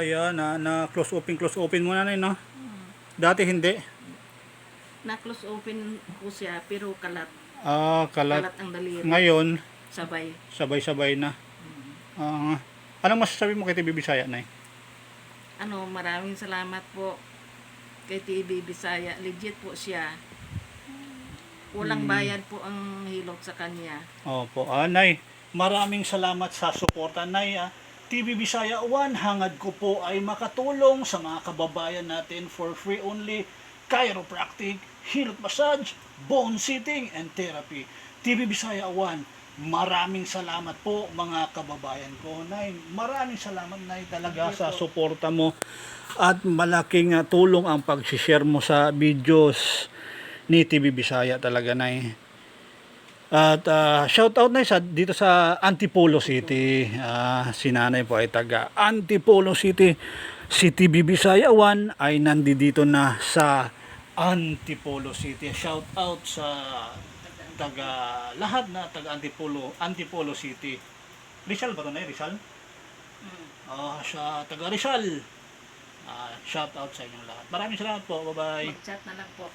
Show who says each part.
Speaker 1: Bisaya na, na close open, close open muna na no? Dati hindi.
Speaker 2: Na-close open ko siya, pero kalat.
Speaker 1: Ah, kalat.
Speaker 2: Kalat ang daliri.
Speaker 1: Ngayon,
Speaker 2: Sabay.
Speaker 1: sabay-sabay na. Ah, anong masasabi mo kay TV Bisaya, Nay?
Speaker 2: Ano, maraming salamat po kay TV Bisaya. Legit po siya. Walang bayad po ang hilot sa kanya.
Speaker 1: Opo, ah, Nay, maraming salamat sa suporta, Nay. Ah. TV Bisaya 1, hangad ko po ay makatulong sa mga kababayan natin for free only chiropractic, hilot massage, bone sitting, and therapy. TV Bisaya 1, maraming salamat po mga kababayan ko. Nay, maraming salamat, Nay, talaga sa suporta mo. At malaking ah, tulong ang pag-share mo sa videos ni TV Bisaya talaga, Nay. At ah, shout out na sa dito sa Antipolo City. Ah, si nanay po ay taga Antipolo City. Si TV Bisaya 1 ay nandito na sa Antipolo City. Shout out sa taga lahat na taga Antipolo, Antipolo City. Rizal ba 'to na Rizal? Ah, sa taga Rizal. Ah, shout out sa inyong lahat. Maraming salamat po. Bye-bye.
Speaker 2: Mag-chat na lang po.